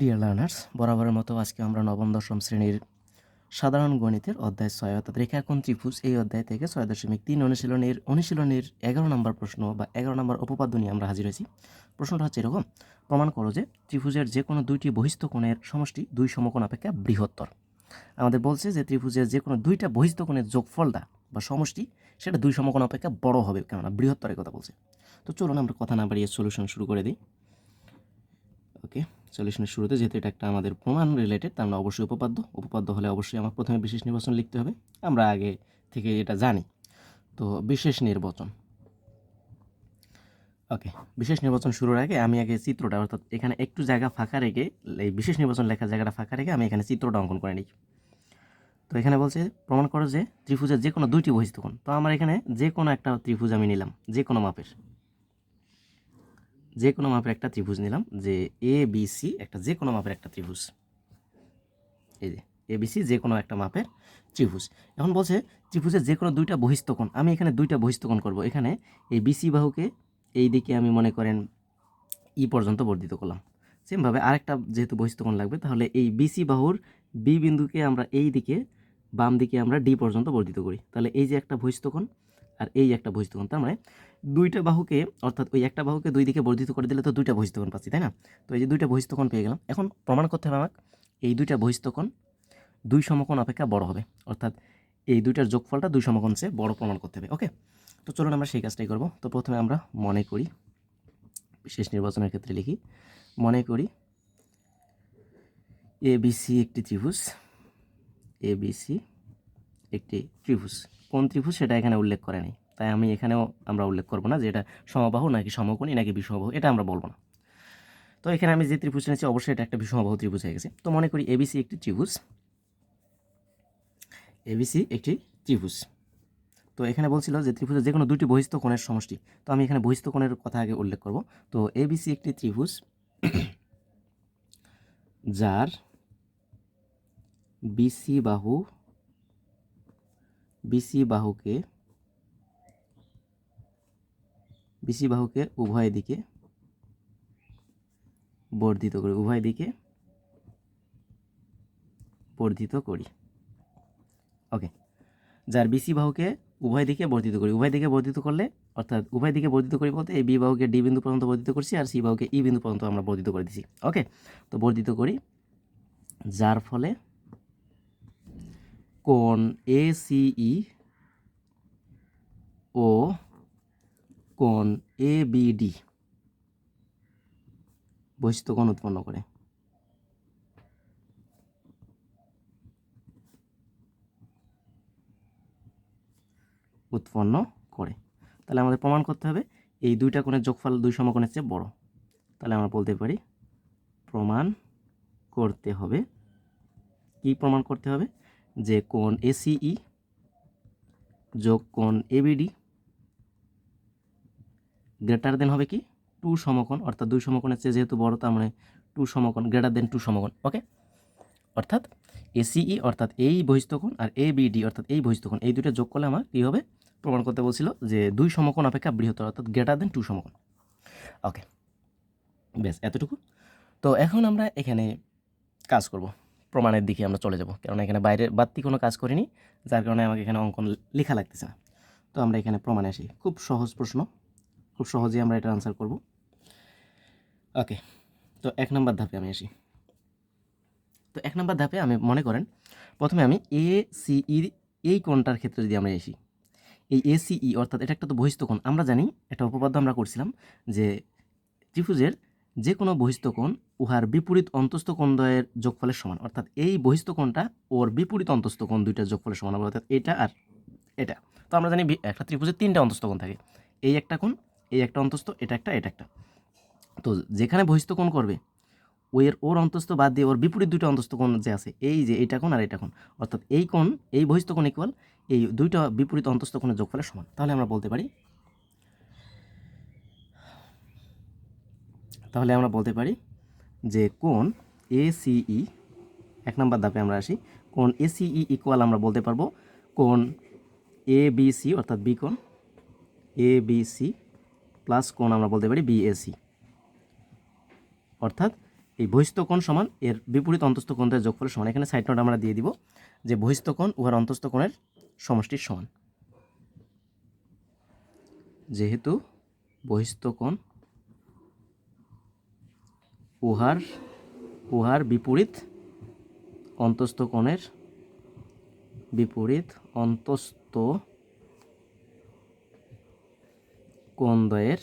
Dear learners বরাবরের মতো আজকে আমরা নবম, দশম শ্রেণির সাধারণ গণিতের অধ্যায় ছয়, অর্থাৎ রেখাকোণ ত্রিভুজ এই অধ্যায় থেকে ছয় দশমিক তিন অনুশীলনের অনুশীলনের এগারো নম্বর প্রশ্ন বা এগারো নম্বর উপপাদ্য নিয়ে আমরা হাজির হয়েছি। প্রশ্নটা হচ্ছে এরকম, প্রমাণ করো যে ত্রিভুজের যে কোনো দুইটি বহিস্থ কোণের সমষ্টি দুই সমকোণ অপেক্ষা বৃহত্তর। আমাদের বলছে যে ত্রিভুজের যে কোনো দুইটা বহিস্থ কোণের যোগফলটা বা সমষ্টি সেটা দুই সমকোণ অপেক্ষা বড় হবে, কেননা বৃহত্তরের কথা বলছে। তো চলুন আমরা কথা না বাড়িয়ে সলিউশন শুরু করে দিই। ওকে সলিউশনের শুরুতে, যেহেতু এটা একটা আমাদের প্রমাণ রিলেটেড তা আমরা অবশ্যই উপপাদ্য। উপপাদ্য হলে অবশ্যই আমার প্রথমে বিশেষ নির্বাচন লিখতে হবে। আমরা আগে থেকে এটা জানি। তো বিশেষ নির্বাচন। ওকে বিশেষ নির্বাচন শুরুর আগে আমি আগে চিত্রটা, অর্থাৎ এখানে একটু জায়গা ফাঁকা রেখে, এই বিশেষ নির্বাচন লেখার জায়গাটা ফাঁকা রেখে আমি এখানে চিত্রটা অঙ্কন করে নিই। তো এখানে বলছে, প্রমাণ করো যে ত্রিভুজের যে কোনো দুইটি বহিস্থ কোণ। তো আমার এখানে যে কোনো একটা ত্রিভুজ আমি নিলাম, যে কোনো মাপের। যে কোনো মাপের একটা ত্রিভুজ নিলাম, যে এ বি সি একটা যে কোনো মাপের একটা ত্রিভুজ। এই যে এ বি সি যে কোনো একটা মাপের ত্রিভুজ। এখন বলছে ত্রিভুজের যে কোনো দুইটা বহিস্থকোণ আমি এখানে দুইটা বহিস্থকোণ করব। এখানে এই বিসি বাহুকে এই দিকে আমি মনে করেন ই পর্যন্ত বর্ধিত করলাম। সেমভাবে আরেকটা যেহেতু বহিস্থকোণ লাগবে, তাহলে এই বিসি বাহুর বি বিন্দুকে আমরা এই দিকে, বাম দিকে আমরা ডি পর্যন্ত বর্ধিত করি। তাহলে এই যে একটা বহিস্থকোণ আর এই একটা বহিস্থকোণ তার মানে দুইটা বাহুকে, অর্থাৎ ওই একটা বাহুকে দুই দিকে বর্ধিত করে দিলে তো দুইটা বহিস্থকোণ পাচ্ছি, তাই না? তো এই যে দুইটা বহিস্থকোণ পেয়ে গেলাম। এখন প্রমাণ করতে হবে আমাকে, এই দুইটা বহিস্থকোণ দুই সমকোণ অপেক্ষা বড় হবে, অর্থাৎ এই দুইটার যোগফলটা দুই সমকোণ চেয়ে বড় প্রমাণ করতে হবে, ওকে? তো চলুন আমরা সেই কাজটাই করব। তো প্রথমে আমরা মনে করি, শেষ নির্বাচনের ক্ষেত্রে লিখি, মনে করি এ বিসি একটি ত্রিভুজ বিসি একটি ত্রিভুজ। কোন ত্রিভুজ সেটা এখানে উল্লেখ করে নেই। তাই আমি এখানেও আমরা উল্লেখ করব না যে এটা সমবাহু নাকি সমকোণী নাকি বিষমবাহু, এটা আমরা বলব না। তো এখানে আমি যে ত্রিভুজ নিয়েছি অবশ্যই এটা একটা বিষমবাহু ত্রিভুজ হয়ে গেছে। তো মনে করি এবিসি একটি ত্রিভুজ। এবিসি একটি ত্রিভুজ। তো এখানে বলছিল যে ত্রিভুজের যে কোনো দুটি বহিস্থ কোণের সমষ্টি। তো আমি এখানে বহিস্থ কোণের কথা আগে উল্লেখ করব। তো এবিসি একটি ত্রিভুজ যার বিসি বাহু বিসি বাহুকে বিসি বাহুকে উভয় দিকে বর্ধিত করি, উভয় দিকে বর্ধিত করি। ওকে যার বিসি বাহুকে উভয় দিকে বর্ধিত করি, উভয় দিকে বর্ধিত করলে, অর্থাৎ উভয় দিকে বর্ধিত করি বলতে এই বি বাহুকে ডি বিন্দু পর্যন্ত বর্ধিত করছি আর সি বাহুকে ই বিন্দু পর্যন্ত আমরা বর্ধিত করে দিছি। ওকে তো বর্ধিত করি, যার ফলে কোণ এ সিই ও কোণ এ বিডি বৈশিষ্ট্য কোণ উৎপন্ন করে। উৎপন্ন করে। তাহলে আমাদের প্রমাণ করতে হবে, এই দুইটা কোণের যোগফল দুই সমকোণের চেয়ে বড়। তাহলে আমরা বলতে পারি, প্রমাণ করতে হবে। কি প্রমাণ করতে হবে? যে কোণ এসিই যোগ কোণ এবিডি গ্রেটার দেন হবে কি? টু সমকোণ, অর্থাৎ দুই সমকোণের চেয়ে যেহেতু বড়, তার মানে টু সমকোণ গ্রেটার দেন টু সমকোণ ওকে অর্থাৎ এ এসিই অর্থাৎ এই বহিস্থকোণ আর এ বিডি অর্থাৎ এই বহিস্থকোণ, এই দুটো যোগ করলে আমার কী হবে? প্রমাণ করতে বলছিল যে দুই সমকোণ অপেক্ষা বৃহত্তর, অর্থাৎ গ্রেটার দেন টু সমকোণ ওকে বেশ, এতটুকু। তো এখন আমরা এখানে কাজ করব, প্রমাণের দিকে আমরা চলে যাব কারণ এখানে বাইরে বাড়তি কোনো কাজ করিনি, যার কারণে আমাকে এখানে অঙ্কন লেখা লাগতেছে না। তো আমরা এখানে প্রমাণে আসি। খুব সহজ প্রশ্ন। খুব সহজেই আমরা এটা আনসার করব। ওকে তো এক নম্বর ধাপে আমি আসি। তো এক নম্বর ধাপে আমি, মনে করেন, প্রথমে আমি এ সিইর এই কোণটার ক্ষেত্রে যদি আমরা আসি, এই এসিই অর্থাৎ এটা একটা তো বহিস্থ কোণ, আমরা জানি একটা উপপাদ্য আমরা করছিলাম, যে ত্রিভুজের যে কোনো বহিস্থ কোণ উহার বিপরীত অন্তস্থ কোণদ্বয়ের যোগফলের সমান, অর্থাৎ এই বহিস্থ কোণটা ওর বিপরীত অন্তস্থ কোণ দুইটার যোগফলের সমান অর্থাৎ এটা আর এটা। তো আমরা জানি একটা ত্রিভুজের তিনটা অন্তস্থ কোণ থাকে, এই একটা কোণ এই একটা অন্তস্থ, এটা একটা এটা একটা। তো যেখানে বহিস্থ কোণ করবে ওর ওর অন্তস্থ বাদ দিয়ে ওর বিপরীত দুটো অন্তস্থ কোণ যে আছে, এই যে এইটা কোণ আর এটা কোণ, অর্থাৎ এই কোণ, এই বহিস্থ কোণ ইকুয়াল এই দুইটা বিপরীত অন্তস্থ কোণের যোগফলের সমান। তাহলে আমরা বলতে পারি, তাহলে আমরা বলতে পারি যে কোণ এ সিই এক নম্বর ধাপে আমরা আসি, কোণ এ সিই ইকুয়াল আমরা বলতে পারব কোণ এ বি সি, অর্থাৎ বি কোণ এ বি সি প্লাস কোণ আমরা বলতে পারি বিএসি অর্থাৎ এই বহিস্থ কোণ সমান এর বিপরীত অন্তস্থ কোণের যোগফলের সমান। এখানে সাইড নোট আমরা দিয়ে দিব যে বহিস্থ উহার অন্তস্থ কোণের সমষ্টির সমান। যেহেতু বহিস্থ কোণ উহার উহার বিপরীত অন্তস্থ কোণের বিপরীত অন্তস্থ কোণদ্বয়ের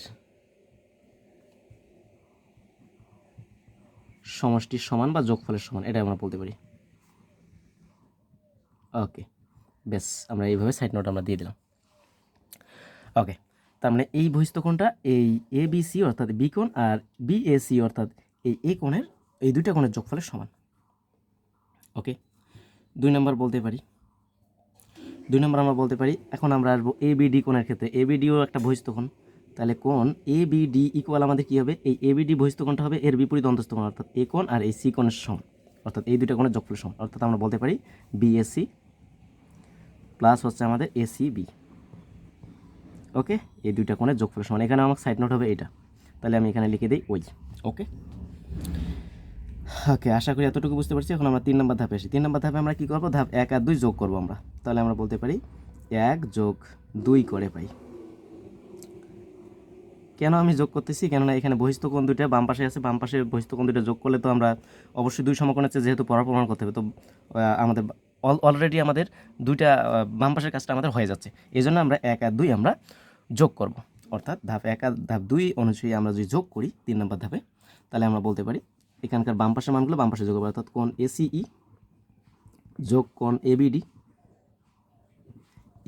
সমষ্টির সমান বা যোগফলের সমান, এটা আমরা বলতে পারি। ওকে, বেশ, আমরা এইভাবে সাইড নোট আমরা দিয়ে দিলাম। ওকে, তার মানে এই বহিস্থ কোণটা এই এ বি সি অর্থাৎ বি কোণ আর বি এ সি অর্থাৎ এই এ কোণের, এই দুইটা কোণের যোগফলের সমান। ওকে, দুই নম্বর বলতে পারি। দুই নম্বর আমরা বলতে পারি, এখন আমরা আসব এ বি ডি কোণের ক্ষেত্রে। এ বি ডিও একটা বহিস্থ কোণ। তাহলে কোন এ বি ডি ইকুয়াল আমাদের কী হবে? এই এ বি ডি বহিস্থ হবে এর বিপরীত অন্তস্থ কোণ, অর্থাৎ এ কোণ আর এই সি কোণের সমান। অর্থাৎ এই দুইটা কোণের যোগফলের সমান। অর্থাৎ আমরা বলতে পারি বিএসসি প্লাস হচ্ছে আমাদের এসি বি ওকে এই দুইটা কোণের যোগফলের সমান। এখানে আমার সাইড নোট হবে এটা। তাহলে আমি এখানে লিখে দিই ওই। ওকে ওকে আশা করি এতটুকু বুঝতে পারছি। এখন আমরা তিন নম্বর ধাপে আসি। তিন নম্বর ধাপে আমরা কী করব? ধাপ এক আর দুই যোগ করব আমরা। তাহলে আমরা বলতে পারি এক যোগ দুই করে পাই। কেন আমি যোগ করতেছি? কেননা এখানে বহিস্থ কোণ দুইটা, বাম পাশে আছে, বাম পাশে বহিস্থ কোণ দুইটা যোগ করলে তো আমরা অবশ্যই দুই সমকোণ আছে যেহেতু পড়া প্রমাণ করতে হবে, তো আমাদের অলরেডি আমাদের দুইটা বাম পাশের কাজটা আমাদের হয়ে যাচ্ছে। এই জন্য আমরা এক আর দুই আমরা যোগ করব। অর্থাৎ ধাপ এক আর ধাপ দুই অনুযায়ী আমরা যদি যোগ করি তিন নম্বর ধাপে, তাহলে আমরা বলতে পারি এখানকার বাম পাশের মানগুলো বাম পাশে যোগ করব অর্থাৎ কোণ এসিই যোগ কোন এবিডি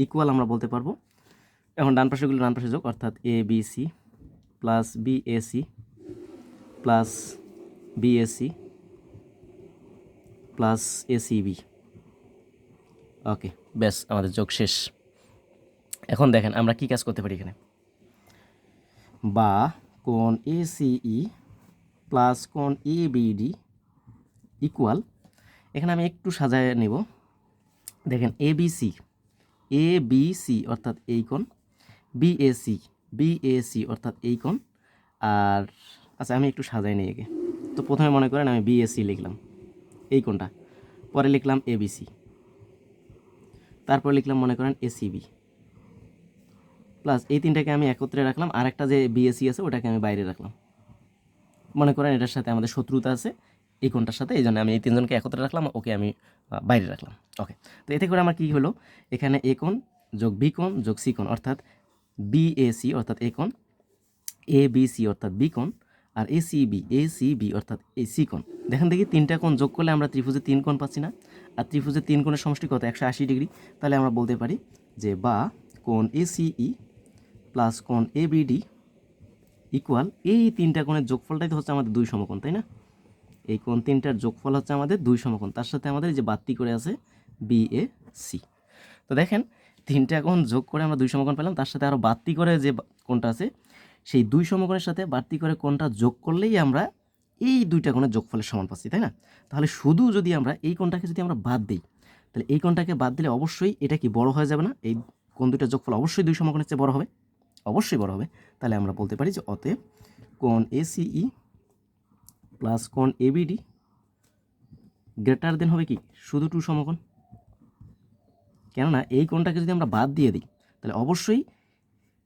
ইকুয়াল আমরা বলতে পারব। এখন ডান পাশেগুলো ডান পাশে যোগ, অর্থাৎ A B C plus B A C plus B A C plus A C B okay ব্যাস আমাদের যোগ শেষ। এখন দেখেন, আমরা কি কাজ করতে পারি এখানে? বা কোণ এ সিই প্লাস কোণ এ বিডি ইকুয়াল এখানে আমি একটু সাজায় নেব। দেখেন এ বি সি অর্থাৎ এই কোণ B A C B A অর্থাৎ এই কোণ। আর আচ্ছা আমি একটু সাজাই একে। তো প্রথমে মনে করেন আমি বিএসসি লিখলাম। এই কোণটা। পরে লিখলাম এবিসি তারপর লিখলাম মনে করেন এসিবি প্লাস এই তিনটাকে আমি একত্রে রাখলাম। আর একটা যে বিএসসি আছে, ওটাকে আমি বাইরে রাখলাম। মনে করেন এটার সাথে আমাদের শত্রুতা আছে, এই কোনটার সাথে এই জন্য আমি এই তিনজনকে একত্রে রাখলাম, ওকে আমি বাইরে রাখলাম। ওকে। তো এতে করে আমার কী হলো? এখানে এ কোণ যোগ বি কোণ যোগ সি কোণ। অর্থাৎ বিএসি অর্থাৎ এ কোণ এ বি সি অর্থাৎ বি কোণ, আর A C B A C B অর্থাৎ এ সি দেখেন দেখি, তিনটা কোণ যোগ করলে আমরা ত্রিভুজে তিন কোণ পাচ্ছি না। আর ত্রিভুজের তিন কোণের সমষ্টি কত? একশো আশি ডিগ্রি। তাহলে আমরা বলতে পারি যে বা কোণ এ সিই প্লাস কোণ এ বিডি ইকুয়াল এই তিনটা কোণের যোগফলটাই তো হচ্ছে আমাদের দুই সমকোণ, তাই না? এই কোণ তিনটার যোগফল হচ্ছে আমাদের দুই সমকোণ। তার সাথে আমাদের যে বাত্তি করে আছে বি এ সি তো দেখেন তিনটা কোণ যোগ করে আমরা দুই সমকোণ পেলাম। তার সাথে আরও বাত্তি করে যে কোণটা আছে, সেই দুই সমকোণের সাথে বাড়তি করে কোণটা যোগ করলেই আমরা এই দুইটা কোণের যোগফলের সমান পাচ্ছি, তাই না? তাহলে শুধু যদি আমরা এই কোণটাকে যদি আমরা বাদ দিই, তাহলে এই কোণটাকে বাদ দিলে অবশ্যই এটা কি বড় হয়ে যাবে না? এই কোণ দুইটার যোগফল অবশ্যই দুই সমকোণের চেয়ে বড় হবে। অবশ্যই বড় হবে। তাহলে আমরা বলতে পারি যে অতএব কোণ এসিই প্লাস কোণ এবিডি গ্রেটার দেন হবে কি? শুধু টু সমকোণ। কেননা এই কোণটাকে যদি আমরা বাদ দিয়ে দিই, তাহলে অবশ্যই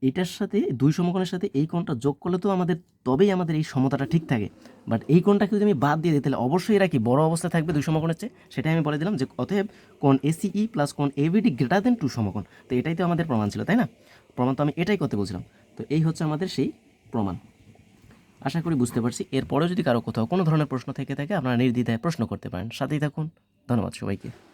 এটার সাথে, দুই সমকোণের সাথে এই কোণটা যোগ করলে তো আমাদের, তবেই আমাদের এই সমতাটা ঠিক থাকে। বাট এই কোণটাকে যদি আমি বাদ দিয়ে দিই, তাহলে অবশ্যই এরা কি বড় অবস্থায় থাকবে দুই সমকোণের চেয়ে? সেটাই আমি বলে দিলাম যে অতএব কোণ এসিই প্লাস কোণ এবিডি গ্রেটার দেন টু সমকোণ। তো এটাই তো আমাদের প্রমাণ ছিল, তাই না? প্রমাণ তো আমি এটাই করতে বলছিলাম। তো এই হচ্ছে আমাদের সেই প্রমাণ। আশা করি বুঝতে পারছি। এরপরেও যদি কারও কোথাও কোনো ধরনের প্রশ্ন থেকে থাকে, আপনারা নির্দ্বিধায় প্রশ্ন করতে পারেন। সাথেই থাকুন। ধন্যবাদ সবাইকে।